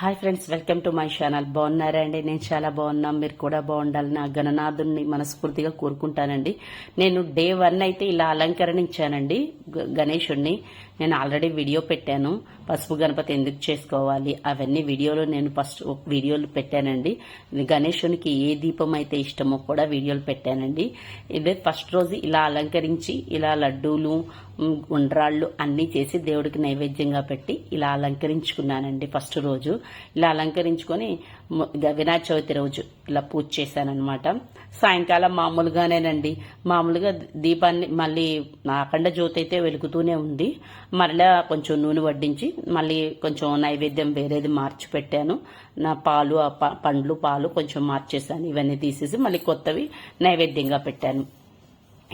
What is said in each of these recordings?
Hi friends welcome to my channel. బాగున్నారా అండి? నేను చాలా బాగున్నాం. మీరు కూడా బాగుండాలి నా గణనాథుని మనస్ఫూర్తిగా కోరుకుంటానండి. నేను డే వన్ అయితే ఇలా అలంకరణించానండి గ- నేను ఆల్రెడీ వీడియో పెట్టాను. పసుపు గణపతి ఎందుకు చేసుకోవాలి? అవన్నీ వీడియోలో నేను ఫస్ట్ వీడియోలు పెట్టానండి. గణేశునికి ఏ దీపం అయితే ఇష్టమో కూడా వీడియోలు పెట్టానండి. ఇదే ఫస్ట్ రోజు ఇలా అలంకరించి ఇలా లడ్డూలు ఉండ్రాళ్ళు అన్నీ చేసి దేవుడికి నైవేద్యంగా పెట్టి ఇలా అలంకరించుకున్నానండి ఫస్ట్ రోజు. ఇలా అలంకరించుకొని వినాయక చవితి రోజు ఇలా పూజ చేశానమాట సాయంకాలం మామూలుగానేనండి. మామూలుగా దీపాన్ని మళ్ళీ అఖండ జ్యోతి అయితే వెలుగుతూనే ఉంది. మరలా కొంచెం నూనె వడ్డించి మళ్ళీ కొంచెం నైవేద్యం వేరేది మార్చి పెట్టాను నా పాలు ఆ ప- పండ్లు పాలు కొంచెం మార్చేసాను ఇవన్నీ తీసేసి మళ్ళీ కొత్తవి నైవేద్యంగా పెట్టాను.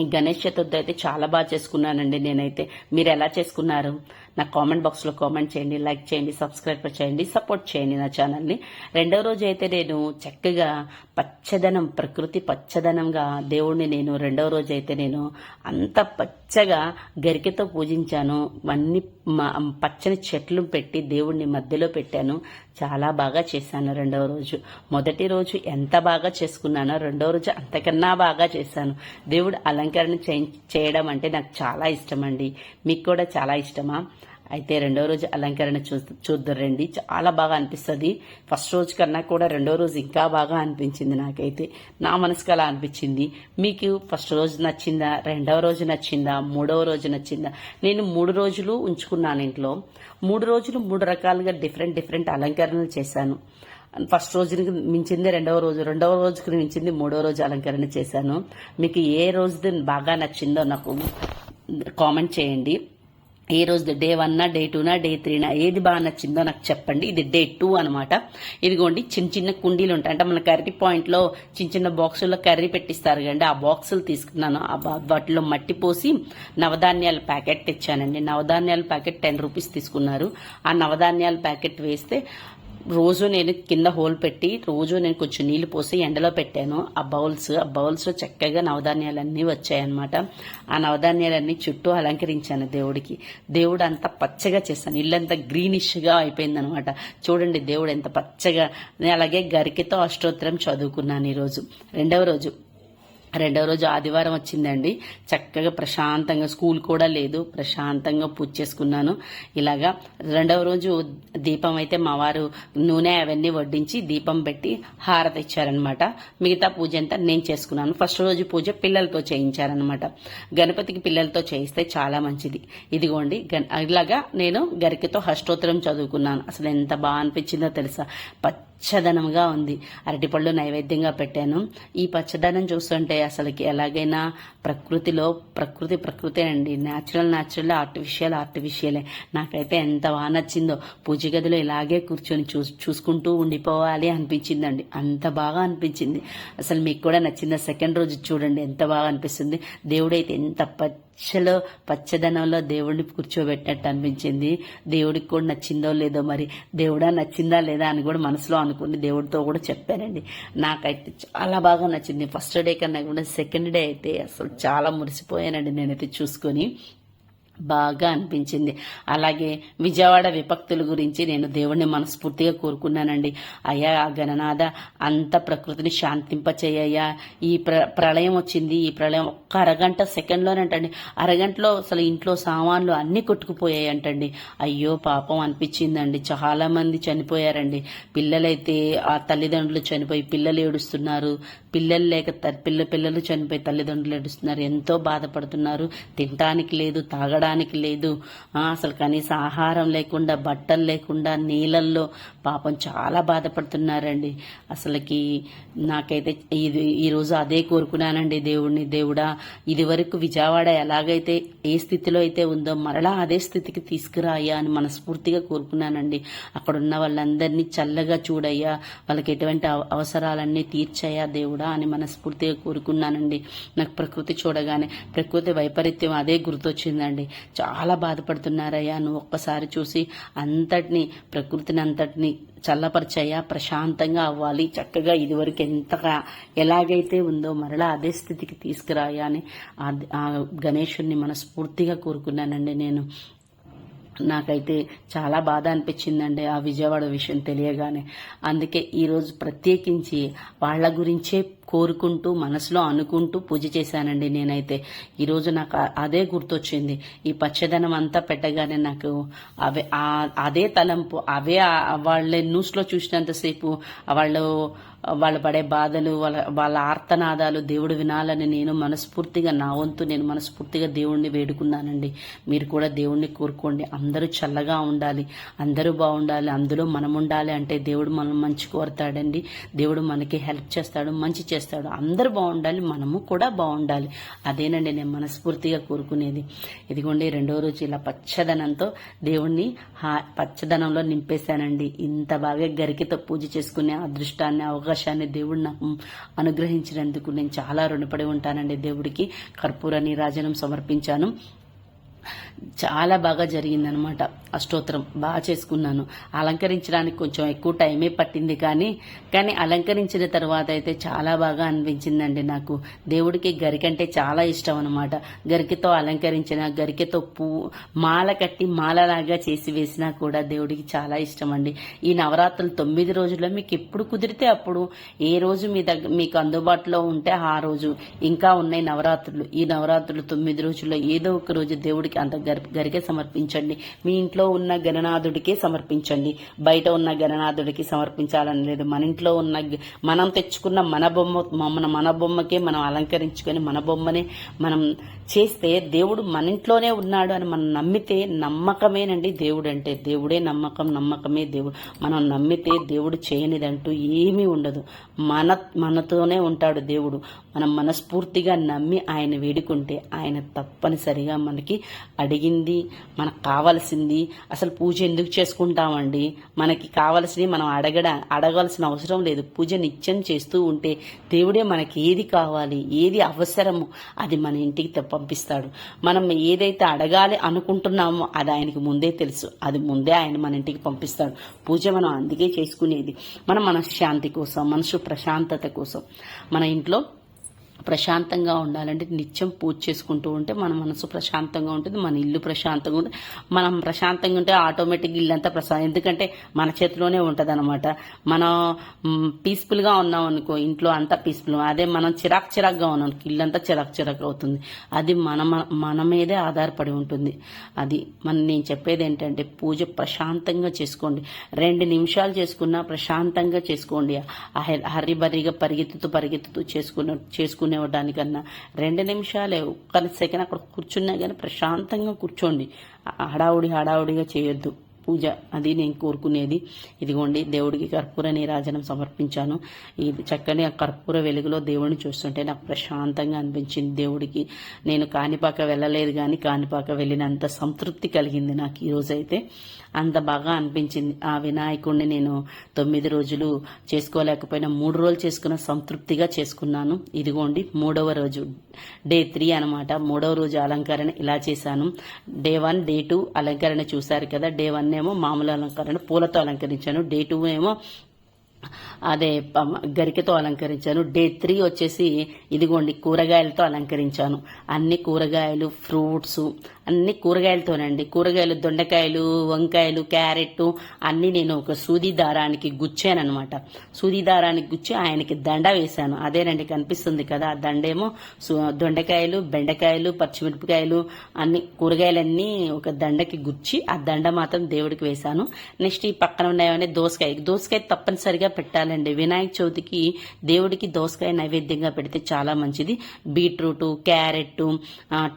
ఈ గణేష్ చతుర్థి అయితే చాలా బాగా చేసుకున్నానండి నేనైతే. మీరు ఎలా చేసుకున్నారు? నా కామెంట్ బాక్స్లో కామెంట్ చేయండి లైక్ చేయండి సబ్స్క్రైబ్ చేయండి సపోర్ట్ చేయండి నా ఛానల్ని. రెండో రెండవ రోజు అయితే నేను చక్కగా పచ్చదనం ప్రకృతి పచ్చదనంగా దేవుణ్ణి నేను రెండవ రోజు అయితే నేను అంత పచ్చగా గరికెతో పూజించాను. అన్ని పచ్చని చెట్లు పెట్టి దేవుణ్ణి మధ్యలో పెట్టాను. చాలా బాగా చేశాను రెండవ రోజు. మొదటి రోజు ఎంత బాగా చేసుకున్నానో రెండవ రోజు అంతకన్నా బాగా చేశాను. దేవుడు అలంకరణ చేయ- చేయడం అంటే నాకు చాలా ఇష్టం అండి మీకు కూడా చాలా ఇష్టమా? అయితే రెండో రోజు అలంకరణ చూ చూద్దరండి చాలా బాగా అనిపిస్తుంది. ఫస్ట్ రోజు కన్నా కూడా రెండో రోజు ఇంకా బాగా అనిపించింది నాకైతే. నా మనసుకు అలా అనిపించింది. మీకు ఫస్ట్ రోజు నచ్చిందా? రెండవ రోజు నచ్చిందా? మూడవ రోజు నచ్చిందా? నేను మూడు రోజులు ఉంచుకున్నాను ఇంట్లో. మూడు రోజులు మూడు రకాలుగా డిఫరెంట్ డిఫరెంట్ అలంకరణలు చేశాను. ఫస్ట్ రోజుకి మించింది రెండవ రోజు రెండవ రోజుకి మించింది మూడవ రోజు అలంకరణ చేశాను. మీకు ఏ రోజుది బాగా నచ్చిందో నాకు కామెంట్ చేయండి. ఏ రోజు డే వన్నా డే టూనా డే త్రీనా ఏది బాగా నచ్చిందో నాకు చెప్పండి. ఇది డే టూ అనమాట ఇదిగోండి చిన్న చిన్న కుండీలు ఉంటాయి. అంటే మన కర్రీ పాయింట్లో చిన్న చిన్న బాక్సుల్లో కర్రీ పెట్టిస్తారు కదండి. ఆ బాక్సులు తీసుకున్నాను. వాటిలో మట్టి పోసి నవధాన్యాల ప్యాకెట్ తెచ్చానండి. నవధాన్యాల ప్యాకెట్ టెన్ రూపీస్ తీసుకున్నారు. ఆ నవధాన్యాల ప్యాకెట్ వేస్తే రోజు నేను కింద హోల్ పెట్టి రోజు నేను కొంచెం నీళ్ళు పోసి ఎండలో పెట్టాను. ఆ బౌల్స్ ఆ బౌల్స్లో చక్కగా నవధాన్యాలన్నీ వచ్చాయన్నమాట. ఆ నవధాన్యాలన్నీ చుట్టూ అలంకరించాను దేవుడికి. దేవుడు అంత పచ్చగా చేశాను. ఇల్లంతా గ్రీనిష్గా అయిపోయిందనమాట చూడండి దేవుడు ఎంత పచ్చగా. నేను అలాగే గరికతో అష్టోత్తరం చదువుకున్నాను ఈరోజు. రెండవ రోజు. రెండవ రోజు ఆదివారం వచ్చిందండి. చక్కగా ప్రశాంతంగా స్కూల్ కూడా లేదు. ప్రశాంతంగా పూజ చేసుకున్నాను. ఇలాగా రెండవ రోజు దీపం అయితే మా వారు నూనె అవన్నీ వడ్డించి దీపం పెట్టి హారత ఇచ్చారనమాట మిగతా పూజ అంతా నేను చేసుకున్నాను. ఫస్ట్ రోజు పూజ పిల్లలతో చేయించారనమాట గణపతికి పిల్లలతో చేయిస్తే చాలా మంచిది. ఇదిగోండి ఇలాగా నేను గరికతో హష్టోత్తరం చదువుకున్నాను. అసలు ఎంత బాగా అనిపించిందో తెలుసా? పచ్చదనంగా ఉంది. అరటిపళ్ళు నైవేద్యంగా పెట్టాను. ఈ పచ్చదనం చూస్తుంటే అసలుకి ఎలాగైనా ప్రకృతిలో ప్రకృతి ప్రకృతి అండి న్యాచురల్ న్యాచురల్ ఆర్టిఫిషియల్ ఆర్టిఫిషియలే నాకైతే ఎంత బాగా నచ్చిందో పూజ గదిలో ఇలాగే కూర్చొని చూ చూసుకుంటూ ఉండిపోవాలి అనిపించిందండి. అంత బాగా అనిపించింది. అసలు మీకు కూడా నచ్చిందా సెకండ్ రోజు చూడండి ఎంత బాగా అనిపిస్తుంది. దేవుడైతే ఎంత పచ్చలో పచ్చదనంలో దేవుడిని కూర్చోబెట్టినట్టు అనిపించింది. దేవుడికి కూడా నచ్చిందో లేదో మరి దేవుడా నచ్చిందా లేదా అని కూడా మనసులో అనుకుని దేవుడితో కూడా చెప్పానండి. నాకైతే చాలా బాగా నచ్చింది. ఫస్ట్ డే కన్నా కూడా సెకండ్ డే అయితే అసలు చాలా మురిసిపోయానండి నేనైతే చూసుకొని. బాగా అనిపించింది. అలాగే విజయవాడ విపక్తుల గురించి నేను దేవుణ్ణి మనస్ఫూర్తిగా కోరుకున్నానండి. అయ్యా ఆ గణనాథ అంత ప్రకృతిని శాంతింపచేయ్యా ఈ ప్ర ప్రళయం వచ్చింది. ఈ ప్రళయం ఒక్క అరగంట సెకండ్లోనంటండి. అరగంటలో అసలు ఇంట్లో సామాన్లు అన్నీ కొట్టుకుపోయాయి అంటండి అయ్యో పాపం అనిపించిందండి. చాలా మంది చనిపోయారండి. పిల్లలైతే ఆ తల్లిదండ్రులు చనిపోయి పిల్లలు ఏడుస్తున్నారు. పిల్లలు లేక త- పిల్ల పిల్లలు చనిపోయి తల్లిదండ్రులు ఏడుస్తున్నారు. ఎంతో బాధపడుతున్నారు. తినటానికి లేదు తాగడానికి లేదు. అసలు కనీస ఆహారం లేకుండా బట్టలు లేకుండా నీళ్ళల్లో పాపం చాలా బాధపడుతున్నారండి. అసలుకి నాకైతే ఇది ఈరోజు అదే కోరుకున్నానండి దేవుడిని దేవుడా ఇది వరకు విజయవాడ ఎలాగైతే ఏ స్థితిలో అయితే ఉందో మరలా అదే స్థితికి తీసుకురాయ్యా అని మనస్ఫూర్తిగా కోరుకున్నానండి. అక్కడ ఉన్న వాళ్ళందరినీ చల్లగా చూడయ్యా. వాళ్ళకి ఎటువంటి అవ- అవసరాలన్నీ తీర్చయ్యా దేవుడా అని మనస్ఫూర్తిగా కోరుకున్నానండి. నాకు ప్రకృతి చూడగానే ప్రకృతి వైపరీత్యం అదే గుర్తొచ్చిందండి. చాలా బాధపడుతున్నారయ్యా. నువ్వు ఒక్కసారి చూసి అంతటిని ప్రకృతిని అంతటిని చల్లపరిచయ్యా. ప్రశాంతంగా అవ్వాలి. చక్కగా ఇదివరకు ఎంతగా ఎలాగైతే ఉందో మరలా అదే స్థితికి తీసుకురాయా అని ఆ- గణేశుణ్ణి మనస్ఫూర్తిగా కోరుకున్నానండి నేను. నాకైతే చాలా బాధ అనిపించిందండి ఆ విజయవాడ విషయం తెలియగానే. అందుకే ఈరోజు ప్రత్యేకించి వాళ్ళ గురించే కోరుకుంటూ మనసులో అనుకుంటూ పూజ చేశానండి నేనైతే. ఈరోజు నాకు అదే గుర్తొచ్చింది. ఈ పచ్చదనం అంతా పెట్టగానే నాకు అవే అదే తలంపు అవే వాళ్ళ న్యూస్లో చూసినంతసేపు వాళ్ళు వాళ్ళు పడే బాధలు వాళ్ళ వాళ్ళ ఆర్తనాదాలు దేవుడు వినాలని నేను మనస్ఫూర్తిగా నా వంతు నేను మనస్ఫూర్తిగా దేవుణ్ణి వేడుకున్నానండి. మీరు కూడా దేవుణ్ణి కోరుకోండి. అందరూ చల్లగా ఉండాలి. అందరూ బాగుండాలి. అందులో మనం ఉండాలి అంటే దేవుడు మనం మంచి కోరుతాడండి. దేవుడు మనకి హెల్ప్ చేస్తాడు మంచి చేస్తాడు. అందరూ బాగుండాలి. మనము కూడా బాగుండాలి. అదేనండి నేను మనస్ఫూర్తిగా కోరుకునేది. ఇదిగోండి రెండో రోజు ఇలా పచ్చదనంతో దేవుణ్ణి పచ్చదనంలో నింపేశానండి. ఇంత బాగా గరికితో పూజ చేసుకునే అదృష్టాన్ని అవకాశాన్ని దేవుడు నాకు అనుగ్రహించినందుకు నేను చాలా రుణపడి ఉంటానండి దేవుడికి. కర్పూర నీరాజనం సమర్పించాను. చాలా బాగా జరిగిందనమాట అష్టోత్తరం బాగా చేసుకున్నాను. అలంకరించడానికి కొంచెం ఎక్కువ టైమే పట్టింది కానీ కానీ అలంకరించిన తర్వాత అయితే చాలా బాగా అనిపించిందండి నాకు. దేవుడికి గరికంటే చాలా ఇష్టం అనమాట. గరికతో అలంకరించిన గరికతో పూ మాల కట్టి మాలలాగా చేసి వేసినా కూడా దేవుడికి చాలా ఇష్టం అండి ఈ నవరాత్రులు తొమ్మిది రోజుల్లో మీకు ఎప్పుడు కుదిరితే అప్పుడు ఏ రోజు మీ దగ్గర మీకు అందుబాటులో ఉంటే ఆ రోజు ఇంకా ఉన్నాయి నవరాత్రులు. ఈ నవరాత్రులు తొమ్మిది రోజుల్లో ఏదో ఒక రోజు దేవుడికి అంత గరికే సమర్పించండి. మీ ఇంట్లో ఉన్న గణనాథుడికే సమర్పించండి. బయట ఉన్న గణనాథుడికి సమర్పించాలని లేదు. మన ఇంట్లో ఉన్న మనం తెచ్చుకున్న మన బొమ్మ మన మన బొమ్మకే మనం అలంకరించుకొని మన బొమ్మనే మనం చేస్తే దేవుడు మన ఇంట్లోనే ఉన్నాడు అని మనం నమ్మితే నమ్మకమేనండి దేవుడు అంటే దేవుడే నమ్మకం నమ్మకమే దేవుడు. మనం నమ్మితే దేవుడు చేయనిదంటూ ఏమీ ఉండదు. మన మనతోనే ఉంటాడు దేవుడు. మనం మనస్ఫూర్తిగా నమ్మి ఆయన వేడుకుంటే ఆయన తప్పనిసరిగా మనకి అడిగింది మనకు కావలసింది. అసలు పూజ ఎందుకు చేసుకుంటామండి? మనకి కావలసినవి మనం అడగడ అడగాల్సిన అవసరం లేదు. పూజ నిత్యం చేస్తూ ఉంటే దేవుడే మనకి ఏది కావాలి ఏది అవసరమో అది మన ఇంటికి పంపిస్తాడు. మనం ఏదైతే అడగాలి అనుకుంటున్నామో అది ఆయనకి ముందే తెలుసు. అది ముందే ఆయన మన ఇంటికి పంపిస్తాడు. పూజ మనం అందుకే చేసుకునేది. మన మనశ్శాంతి కోసం మనసు ప్రశాంతత కోసం. మన ఇంట్లో ప్రశాంతంగా ఉండాలంటే నిత్యం పూజ చేసుకుంటూ ఉంటే మన మనసు ప్రశాంతంగా ఉంటుంది మన ఇల్లు ప్రశాంతంగా ఉంటుంది మనం ప్రశాంతంగా ఉంటే ఆటోమేటిక్గా ఇల్లంతా ప్రశా ఎందుకంటే మన చేతిలోనే ఉంటుంది అనమాట మనం పీస్ఫుల్గా ఉన్నాం అనుకో ఇంట్లో అంతా పీస్ఫుల్ అదే మనం చిరాక్ చిరాక్గా ఉన్నాం ఇల్లు ఇల్లంతా చిరాక్ చిరాక్ అవుతుంది. అది మన మన మీదే ఆధారపడి ఉంటుంది. అది మన నేను చెప్పేది ఏంటంటే పూజ ప్రశాంతంగా చేసుకోండి. రెండు నిమిషాలు చేసుకున్నా ప్రశాంతంగా చేసుకోండి. ఆ హె- పరిగెత్తుతూ పరిగెత్తుతూ చేసుకున్న చేసుకునే దానికన్నా రెండు నిమిషాలే ఒక్క సెకండ్ అక్కడ కూర్చున్నా కానీ ప్రశాంతంగా కూర్చోండి. హడావుడి హడావుడిగా చేయొద్దు. పూజ అది నేను కోరుకునేది. ఇదిగోండి దేవుడికి కర్పూర నీరాజనం సమర్పించాను. ఇది చక్కని ఆ కర్పూర వెలుగులో దేవుడిని చూస్తుంటే నాకు ప్రశాంతంగా అనిపించింది. దేవుడికి నేను కాణిపాక వెళ్ళలేదు కానీ కాణిపాక వెళ్ళినంత సంతృప్తి కలిగింది నాకు ఈరోజు అయితే అంత బాగా అనిపించింది. ఆ వినాయకుడిని నేను తొమ్మిది రోజులు చేసుకోలేకపోయినా మూడు రోజులు చేసుకున్న సంతృప్తిగా చేసుకున్నాను. ఇదిగోండి మూడవ రోజు. డే త్రీ అనమాట మూడవ రోజు అలంకరణ ఇలా చేశాను. డే వన్ డే టూ అలంకరణ చూశారు కదా. డే వన్ ఏమో మామూలు అలంకరణ పూలతో అలంకరించాను. డే టూ ఏమో అదే గరికతో అలంకరించాను. డే త్రీ వచ్చేసి ఇదిగోండి కూరగాయలతో అలంకరించాను. అన్ని కూరగాయలు ఫ్రూట్స్ అన్ని కూరగాయలతోనండి. కూరగాయలు దొండకాయలు వంకాయలు క్యారెట్ అన్ని నేను ఒక సూది దారానికి గుచ్చానమాట సూది దారానికి గుచ్చి ఆయనకి దండ వేశాను. అదేనండి కనిపిస్తుంది కదా ఆ దండేమో దొండకాయలు బెండకాయలు పచ్చిమిరపకాయలు అన్ని కూరగాయలన్నీ ఒక దండకి గుచ్చి ఆ దండ మాత్రం దేవుడికి వేశాను. నెక్స్ట్ ఈ పక్కన ఉన్నాయని దోసకాయ. దోసకాయ తప్పనిసరిగా పెట్టాలండి. వినాయక చవితికి దేవుడికి దోసకాయ నైవేద్యంగా పెడితే చాలా మంచిది. బీట్రూట్ క్యారెట్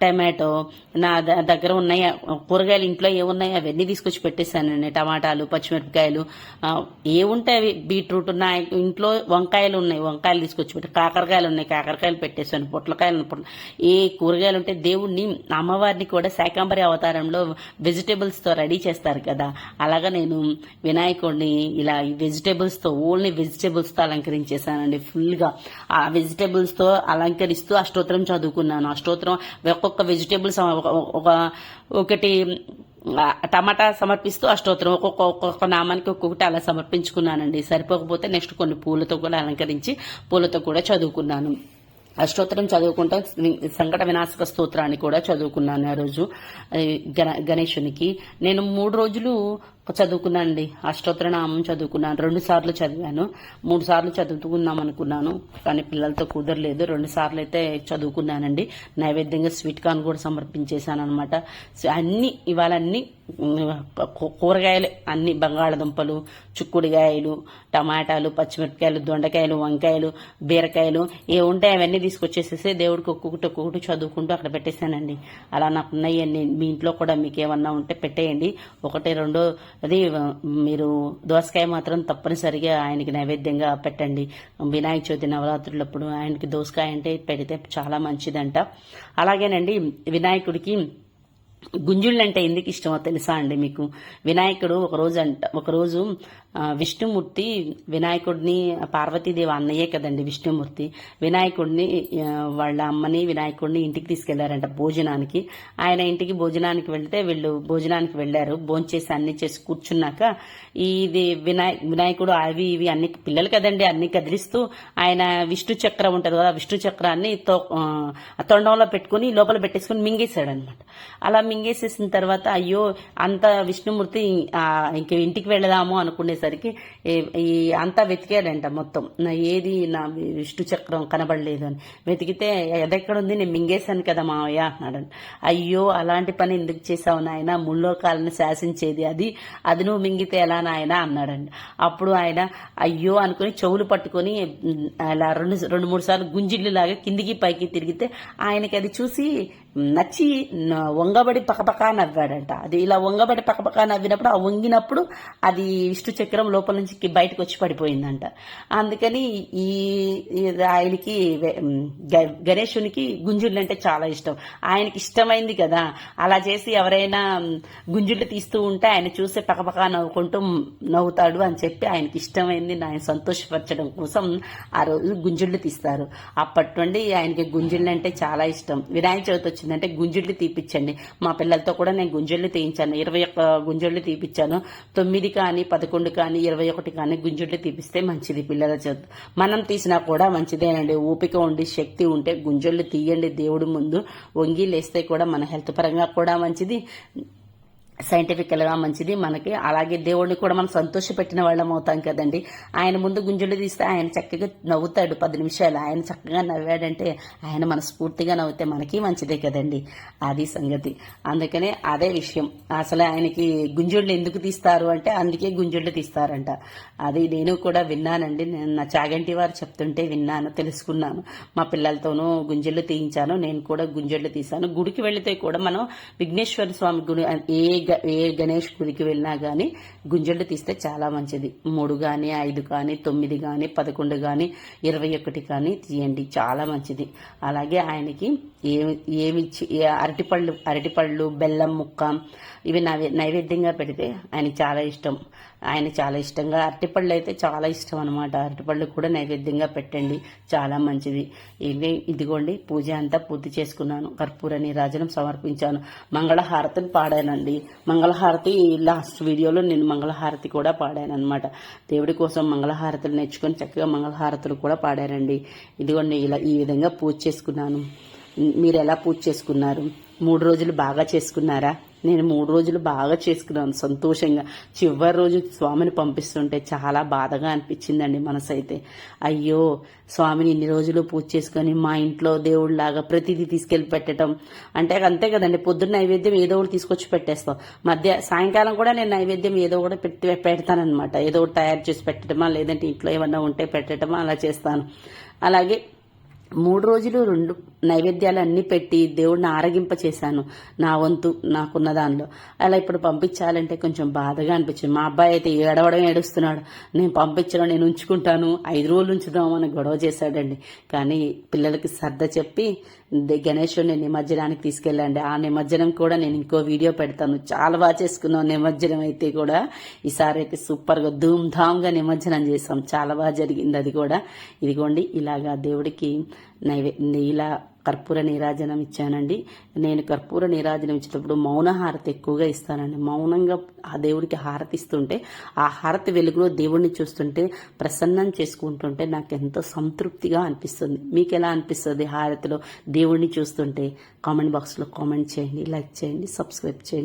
టమాటో నా దగ్గర ఉన్నాయి కూరగాయలు ఇంట్లో ఏమున్నాయి అవన్నీ తీసుకొచ్చి పెట్టేశానండి. టమాటాలు పచ్చిమిరపకాయలు ఏముంటాయి అవి? బీట్రూట్ నా ఇంట్లో వంకాయలు ఉన్నాయి. వంకాయలు తీసుకొచ్చి పెట్టి కాకరకాయలు ఉన్నాయి. కాకరకాయలు పెట్టేశాను. పొట్లకాయలు ఉన్నాయి, ఏ కూరగాయలు ఉంటే దేవుణ్ణి అమ్మవారిని కూడా శాకంబరి అవతారంలో వెజిటేబుల్స్తో రెడీ చేస్తారు కదా. అలాగా నేను వినాయకుడిని ఇలా ఈ ఓన్లీ వెజిటేబుల్స్తో అలంకరించేశానండి. ఫుల్గా ఆ వెజిటేబుల్స్తో అలంకరిస్తూ అష్టోత్తరం చదువుకున్నాను. అష్టోత్తరం ఒక్కొక్క వెజిటేబుల్స్ ఒక ఒకటి టమాటా సమర్పిస్తూ అష్టోత్తరం ఒక్కొక్క ఒక్కొక్క నామానికి ఒక్కొక్కటి అలా సమర్పించుకున్నానండి. సరిపోకపోతే నెక్స్ట్ కొన్ని పూలతో కూడా అలంకరించి పూలతో కూడా చదువుకున్నాను. అష్టోత్తరం చదువుకుంటా సంకట వినాశక స్తోత్రాన్ని కూడా చదువుకున్నాను ఆ రోజు. గణ గణేశునికి. నేను మూడు రోజులు చదువుకున్నానండి. అష్టోత్తర నామం చదువుకున్నాను. రెండు సార్లు చదివాను. మూడు సార్లు చదువుకుందాం అనుకున్నాను. కానీ పిల్లలతో కుదరలేదు. రెండు సార్లు అయితే చదువుకున్నానండి. నైవేద్యంగా స్వీట్ కార్న్ కూడా సమర్పించేశాను అనమాట అన్ని ఇవాళ అన్ని కూరగాయలు అన్ని బంగాళదుంపలు చిక్కుడుకాయలు టమాటాలు పచ్చిమిరపకాయలు దొండకాయలు వంకాయలు బీరకాయలు ఏ ఉంటాయి అవన్నీ తీసుకొచ్చేసేసి దేవుడికి ఒక్కొక్కటి ఒక్కొక్కటి చదువుకుంటూ అక్కడ పెట్టేశానండి. అలా నాకు ఉన్నాయండి మీ ఇంట్లో కూడా మీకు ఏమన్నా ఉంటే పెట్టేయండి. ఒకటి రెండో అది మీరు దోసకాయ మాత్రం తప్పనిసరిగా ఆయనకి నైవేద్యంగా పెట్టండి. వినాయక చవితి నవరాత్రులప్పుడు ఆయనకి దోసకాయ అంటే పెడితే చాలా మంచిదంట. అలాగేనండి వినాయకుడికి గుంజుళ్ళు అంటే ఎందుకు ఇష్టమో తెలుసా అండి మీకు? వినాయకుడు ఒకరోజు అంట ఒకరోజు విష్ణుమూర్తి వినాయకుడిని పార్వతీదేవి అన్నయ్యే కదండి విష్ణుమూర్తి. వినాయకుడిని వాళ్ళ అమ్మని వినాయకుడిని ఇంటికి తీసుకెళ్ళారంట భోజనానికి. ఆయన ఇంటికి భోజనానికి వెళ్తే వీళ్ళు భోజనానికి వెళ్ళారు భోంచేసి అన్ని చేసి కూర్చున్నాక ఇది వినాయ వినాయకుడు అవి ఇవి అన్ని పిల్లలు కదండి అన్ని కదిలిస్తూ ఆయన విష్ణు చక్రం ఉంటుంది కదా ఆ విష్ణు చక్రాన్ని తో- తొండంలో పెట్టుకుని లోపల పెట్టేసుకుని మింగేశాడు అనమాట అలా మింగేసేసిన తర్వాత అయ్యో అంత విష్ణుమూర్తి ఇంక ఇంటికి వెళదాము అనుకునేసరికి ఈ అంతా వెతికాడంట మొత్తం. నా ఏది నా విష్ణు చక్రం కనబడలేదు అని. వెతికితే ఎదెక్కడుంది? నేను మింగేశాను కదా మావయ్య అన్నాడు. అయ్యో అలాంటి పని ఎందుకు చేసావు నాయన? ముల్లోకాలను శాసించేది అది. అది నువ్వు మింగితే ఎలా నాయన? అన్నాడండి అప్పుడు ఆయన అయ్యో అనుకుని చెవులు పట్టుకొని అలా రెండు రెండు మూడు సార్లు గుంజిళ్ళు లాగా కిందికి పైకి తిరిగితే ఆయనకి అది చూసి నచ్చి వంగబడి పకపకా నవ్వాడంట. అది ఇలా వంగబడి పకపక నవ్వినప్పుడు ఆ వంగినప్పుడు అది విష్ణు చక్రం లోపల నుంచి బయటకు వచ్చి పడిపోయిందంట. అందుకని ఈ ఆయనకి గణేశునికి గుంజుళ్ళు అంటే చాలా ఇష్టం. ఆయనకి ఇష్టమైంది కదా. అలా చేసి ఎవరైనా గుంజుళ్ళు తీస్తూ ఉంటే ఆయన చూసే పకపకా నవ్వుకుంటూ నవ్వుతాడు అని చెప్పి ఆయనకి ఇష్టమైంది. ఆయన సంతోషపరచడం కోసం ఆ రోజు గుంజుళ్ళు తీస్తారు. అప్పటి నుండి ఆయనకి గుంజుళ్ళు అంటే చాలా ఇష్టం. వినాయక చవితి వచ్చిందంటే గుంజుళ్ళు తీపిచ్చండి. మా పిల్లలతో కూడా నేను గుంజుళ్ళు తీయించాను. ఇరవై ఒక్క గుంజుళ్ళు తీపిచ్చాను. తొమ్మిది కానీ పదకొండు కానీ ఇరవై ఒకటి కానీ గుంజుళ్ళు తీపిస్తే మంచిది పిల్లల చేత మనం తీసినా కూడా మంచిదేనండి. ఓపిక ఉండి శక్తి ఉంటే గుంజుళ్ళు తీయండి దేవుడి ముందు. వంగి లేస్తే కూడా మన హెల్త్ పరంగా కూడా మంచిది. సైంటిఫిక్గా మంచిది మనకి. అలాగే దేవుడిని కూడా మనం సంతోషపెట్టిన వాళ్ళం అవుతాం కదండి. ఆయన ముందు గుంజులు తీస్తే ఆయన చక్కగా నవ్వుతాడు పది నిమిషాలు. ఆయన చక్కగా నవ్వాడంటే ఆయన మనస్ఫూర్తిగా నవ్వితే మనకి మంచిదే కదండి. అది సంగతి. అందుకనే అదే విషయం. అసలు ఆయనకి గుంజుళ్ళు ఎందుకు తీస్తారు అంటే అందుకే గుంజుళ్ళు తీస్తారంట. అది నేను కూడా విన్నానండి. నేను నా చాగంటి వారు చెప్తుంటే విన్నాను తెలుసుకున్నాను. మా పిల్లలతోనూ గుంజుళ్ళు తీయించాను. నేను కూడా గుంజుళ్ళు తీశాను. గుడికి వెళితే కూడా మనం విఘ్నేశ్వర స్వామి గుడి ఏ ఏ గణేష్ గుడికి వెళ్ళినా కానీ గుంజళ్ళు తీస్తే చాలా మంచిది. మూడు కానీ ఐదు కానీ తొమ్మిది కానీ పదకొండు కానీ ఇరవై ఒకటి కానీ తీయండి. చాలా మంచిది. అలాగే ఆయనకి ఏమి ఏమి ఇచ్చి- అరటిపళ్ళు అరటిపళ్ళు బెల్లం ముక్క ఇవి నైవే- నైవేద్యంగా పెడితే ఆయనకి చాలా ఇష్టం. ఆయన చాలా ఇష్టంగా అరటిపళ్ళు అయితే చాలా ఇష్టం అనమాట అరటిపళ్ళు కూడా నైవేద్యంగా పెట్టండి. చాలా మంచిది. ఇది ఇదిగోండి పూజ అంతా పూర్తి చేసుకున్నాను. కర్పూర నీరాజనం సమర్పించాను. మంగళహారతిని పాడానండి. మంగళహారతి లాస్ట్ వీడియోలో నేను మంగళహారతి కూడా పాడాను అనమాట దేవుడి కోసం మంగళహారతులు నేర్చుకొని చక్కగా మంగళహారతులు కూడా పాడారండి. ఇదిగోండి ఇలా ఈ విధంగా పూజ చేసుకున్నాను. మీరు ఎలా పూజ చేసుకున్నారు? మూడు రోజులు బాగా చేసుకున్నారా? నేను మూడు రోజులు బాగా చేసుకున్నాను సంతోషంగా. చివరి రోజు స్వామిని పంపిస్తుంటే చాలా బాధగా అనిపించిందండి మనసు అయితే అయ్యో స్వామిని ఇన్ని రోజులు పూజ చేసుకొని మా ఇంట్లో దేవుడిలాగా ప్రతిదీ తీసుకెళ్ళి పెట్టడం అంటే అంతే కదండి పొద్దున్న నైవేద్యం ఏదో ఒకటి తీసుకొచ్చి పెట్టేస్తాం. మధ్య సాయంకాలం కూడా నేను నైవేద్యం ఏదో ఒకటి పెట్టి పెడతానమాట ఏదో ఒకటి తయారు చేసి పెట్టడమా లేదంటే ఇంట్లో ఏమన్నా ఉంటే పెట్టడమా అలా చేస్తాను. అలాగే మూడు రోజులు రెండు నైవేద్యాలన్నీ పెట్టి దేవుడిని ఆరగింప చేశాను నా వంతు నాకున్న దానిలో. అలా ఇప్పుడు పంపించాలంటే కొంచెం బాధగా అనిపించింది. మా అబ్బాయి అయితే ఏడవడం ఏడుస్తున్నాడు. నేను పంపించడం నేను ఉంచుకుంటాను. ఐదు రోజులు ఉంచుదాం అని గొడవ చేశాడండి. కానీ పిల్లలకి సర్ద చెప్పి గణేశుని నిమజ్జనానికి తీసుకెళ్ళండి. ఆ నిమజ్జనం కూడా నేను ఇంకో వీడియో పెడతాను. చాలా బాగా చేసుకున్నాం నిమజ్జనం అయితే కూడా. ఈసారి అయితే సూపర్గా ధూమ్ ధామ్గా నిమజ్జనం చేసాం చాలా బాగా జరిగింది అది కూడా. ఇదిగోండి ఇలాగా దేవుడికి నైవే ఇలా కర్పూర నీరాజనం ఇచ్చానండి. నేను కర్పూర నీరాజనం ఇచ్చేటప్పుడు మౌన హారతి ఎక్కువగా ఇస్తానండి. మౌనంగా ఆ దేవుడికి హారతి ఇస్తుంటే ఆ హారతి వెలుగులో దేవుడిని చూస్తుంటే ప్రసన్నం చేసుకుంటుంటే నాకు ఎంతో సంతృప్తిగా అనిపిస్తుంది. మీకు ఎలా అనిపిస్తుంది హారతిలో దేవుడిని చూస్తుంటే? కామెంట్ బాక్స్లో కామెంట్ చేయండి లైక్ చేయండి సబ్స్క్రైబ్ చేయండి.